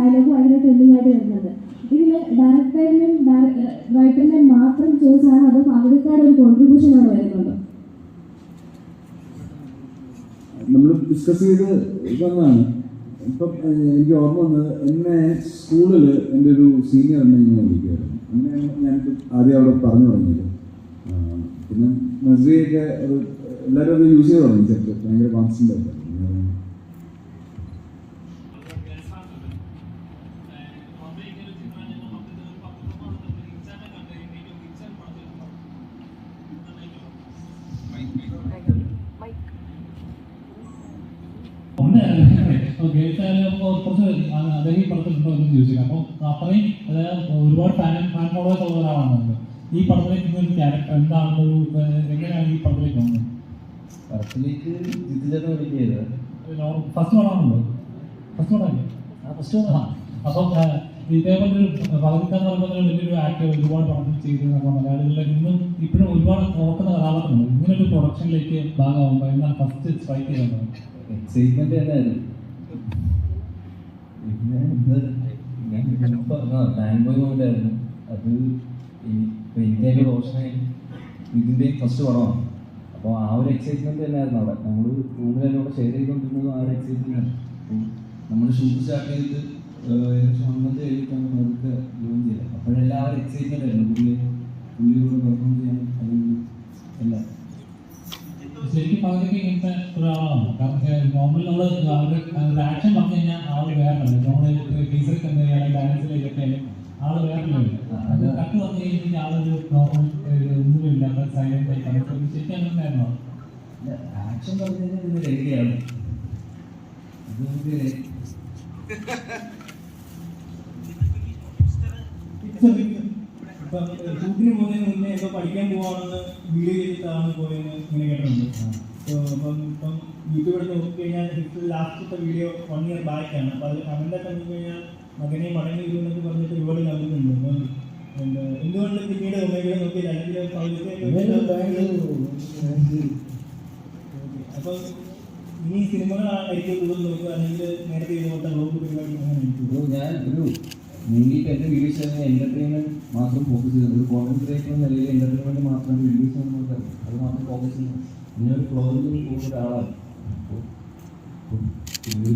Dialogue അതിന് trending ആയിട്ട് വരുന്നത്. ഇതിൽ ഡയറക്ടറിനും റൈറ്ററിനും മാത്രം ചോദിച്ചാണ് അത് പകുതിക്കാരുടെ ഒരു കോൺട്രിബ്യൂഷൻ അവിടെ വരുന്നുണ്ടോ നമ്മൾ ഡിസ്കസ് ചെയ്ത് വന്നതാണ്. ഇപ്പം എനിക്ക് ഓർമ്മ വന്നത് എന്നെ സ്കൂളിൽ എന്റെ ഒരു സീനിയർ എന്നെ ഇങ്ങനെ വിളിക്കുമായിരുന്നു അങ്ങനെയാണ് ഞാൻ ആദ്യം അവിടെ പറഞ്ഞു തുടങ്ങിയത്. പിന്നെ നസ്രിയൊക്കെ എല്ലാവരും അത് യൂസ് ചെയ്ത് തുടങ്ങി. ചെക്ക് ഭയങ്കര കോൺസ്റ്റന്റ് ആയിട്ട്. ഗേൾസായാലും കുറച്ച് അദ്ദേഹം പടത്തിലുണ്ടോ എന്ന് ചോദിച്ചില്ല അപ്പോൾ അത്രയും അതായത് ഒരുപാട് ഫാൻ ഫാൻ ഫോളോവേഴ്സ് ഉള്ള ഒരാളാണ് ഈ പടത്തിലേക്ക് ഒരു ക്യാരക്ടർ എന്താണ് ഏഹ്, എങ്ങനെയാണ് ഈ പടത്തിലേക്ക് വന്നത്? പടത്തിലേക്ക് ജിത്തിച്ചേട്ടൻ വിളിക്കുന്നത് ഫസ്റ്റ് പടമാണല്ലോ ഫസ്റ്റ് പടമല്ലേ ഫസ്റ്റ് ആ അപ്പം ഇതേപോലെ ഒരു പകർത്താന്ന് പറയുമ്പോൾ തന്നെ വലിയൊരു ആക്ടർ ഒരുപാട് പടങ്ങൾ ചെയ്ത് നമ്മൾ മലയാളികളിൽ ഇന്നും ഇപ്പോഴും ഒരുപാട് ഓർക്കുന്ന കഥാപാത്രങ്ങൾ ഇങ്ങനെ ഒരു പ്രൊഡക്ഷനിലേക്ക് ഭാഗമാകുമ്പോൾ എന്താണ് ഫസ്റ്റ് സ്ട്രൈക്ക് ചെയ്യുന്നത്? എക്സൈറ്റ്മെന്റ് തന്നെയായിരുന്നു. പിന്നെ ഞാൻ ഫാൻ ബോയ് മൊമെന്റ് ആയിരുന്നു അത് ഈ- ഇപ്പൊ എനിക്ക് അതിന്റെ റോഷനായി ഇതിന്റെയും ഫസ്റ്റ് പടമാണ്. അപ്പോൾ ആ ഒരു എക്സൈറ്റ്മെന്റ് തന്നെയായിരുന്നു അവിടെ. നമ്മൾ റൂമിൽ ഷെയർ ചെയ്തുകൊണ്ടിരുന്നത് ആ ഒരു എക്സൈറ്റ്മെന്റ് നമ്മൾ ഷൂട്ട് സ്റ്റാർട്ട് ചെയ്തിട്ട് ഏകദേശം ഒന്നത്തെ കഴിഞ്ഞിട്ടാണ് നമുക്ക് ജോയിൻ ചെയ്തത് അപ്പോഴെല്ലാം എക്സൈറ്റ്മെന്റ് ആയിരുന്നു. പുള്ളി പുള്ളിയോട് പെർഫോം ചെയ്യാൻ പകുതിക്ക് ഇങ്ങനത്തെ ഒരാളാണ് നോർമൽ നമ്മൾ അവരുടെ ആക്ഷൻ പറഞ്ഞു കഴിഞ്ഞാൽ ആൾ വേറെ നമ്മൾ ടീച്ചർക്ക് എന്ത് ചെയ്യാനും ഡാൻസിലേക്കൊക്കെ ആൾ വേറെ അത് കട്ട് പറഞ്ഞു കഴിഞ്ഞാൽ ആളൊരു നോർമൽ ഒന്നുമില്ല സൈലന്റ് ആയി കണ്ടു ശരിക്കും അങ്ങനെ ആയിരുന്നോ ആക്ഷൻ പറഞ്ഞു കഴിഞ്ഞാൽ പിന്നെ രേഖയാണ് അത് നമുക്ക് ഷൂട്ടിന് പോകുന്നതിന് പഠിക്കാൻ പോവാണെന്ന് വീഡിയോ ചെയ്തിട്ടാണ് പോയെന്ന് ഇങ്ങനെ കേട്ടിട്ടുണ്ട്. So, അപ്പം ഇപ്പം യൂട്യൂബ് എടുത്ത് നോക്കിക്കഴിഞ്ഞാൽ ഫിഫ്ത്ത് ലാസ്റ്റത്തെ വീഡിയോ വൺ ഇയർ ബാക്കാണ് അപ്പോൾ അതിൽ കമൻ്റൊക്കെ നോക്കി കഴിഞ്ഞാൽ മകനെ മടങ്ങി വരുമെന്നൊക്കെ പറഞ്ഞിട്ട് ഒരുപാട് കമൻറ്റുണ്ട് അപ്പം എന്താ എന്തുകൊണ്ട് പിന്നീട് ഒന്നേക്കൂടെ നോക്കിയില്ല അല്ലെങ്കിൽ അപ്പം ഇനി സിനിമകളായിരിക്കും കൂടുതൽ നോക്കുക അല്ലെങ്കിൽ നേരത്തെ ചെയ്തുകൊണ്ട ലോക്ക് പരിപാടി അങ്ങനെ ആയിരിക്കും ബ്രോ ഞാൻ ഒരു മെയിൻലി ഇപ്പം എന്റെ വീഡിയോസ് എന്റർടൈൻമെന്റ് മാത്രം ഫോക്കസ് ചെയ്യുന്നത്. ഒരു കോൺറ്റന്റ് ക്രിയേറ്റർ എന്ന നിലയിൽ എന്റർടൈൻമെന്റ് മാത്രം വീഡിയോസ് നോക്കുന്നത് അത് മാത്രം ഫോക്കസ് ചെയ്യുന്നത്. ഇങ്ങനെ ഒരു ഫ്ലോറിൽ പോകുന്ന ഒരാളാണ്. ഇപ്പോൾ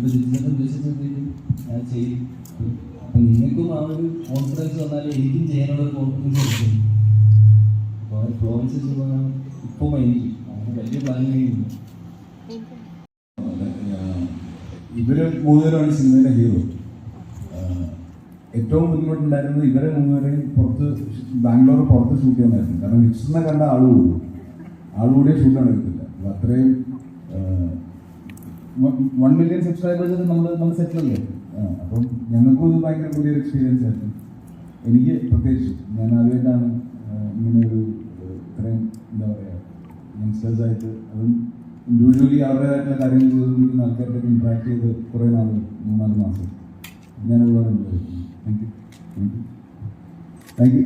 ബിസിനസ് ഉദ്ദേശിച്ചെന്തെങ്കിലും ഞാൻ ചെയ്യും. അപ്പം നിങ്ങൾക്കും ആ ഒരു കോൺഫിഡൻസ് വന്നാൽ എനിക്കും ചെയ്യാനുള്ള ഒരു കോൺഫിഡൻസ് കൊടുക്കും അപ്പോൾ ആ ഫ്ലോ ചെയ്യുന്നതാണ് ഇപ്പോൾ എനിക്ക് അങ്ങനെ വലിയ പ്ലാനിങ് ഇവർ മൂന്നുപേരാണ് സിനിമയിലെ ഹീറോ ഏറ്റവും ബുദ്ധിമുട്ടുണ്ടായിരുന്നത് ഇവരെ മൂന്നുപേരെയും പുറത്ത് ബാംഗ്ലൂർ പുറത്ത് ഷൂട്ട് ചെയ്യാനായിരുന്നു കാരണം വിക്സിനെ കണ്ട ആൾ കൂടും. ഷൂട്ട് കൂടിയ ഷൂട്ടാണ് എടുക്കില്ല അപ്പൊ അത്രയും വൺ മില്യൺ സബ്സ്ക്രൈബേഴ്സ് നമ്മൾ നമ്മൾ സെറ്റിൽ അല്ലേ? അപ്പം ഞങ്ങൾക്കും ഇത് ഭയങ്കര പുതിയൊരു എക്സ്പീരിയൻസ് ആയിരുന്നു. എനിക്ക് പ്രത്യേകിച്ച് ഞാൻ ആദ്യമായിട്ടാണ് ഇങ്ങനെ ഒരു ഇത്രയും എന്താ പറയുക യങ്സ്റ്റേഴ്സായിട്ട് അതും ഇൻഡിവിജ്വലി അവരുടേതായിട്ടുള്ള കാര്യങ്ങൾ ചെയ്തുകൊണ്ടിരിക്കുന്ന ആൾക്കാരായിട്ട് ഇൻട്രാക്ട് ചെയ്ത് കുറേ നാൾ മൂന്നാൽ മാസം. ഞാൻ ഒരുപാട് thank you thank you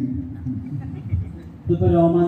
thank Roma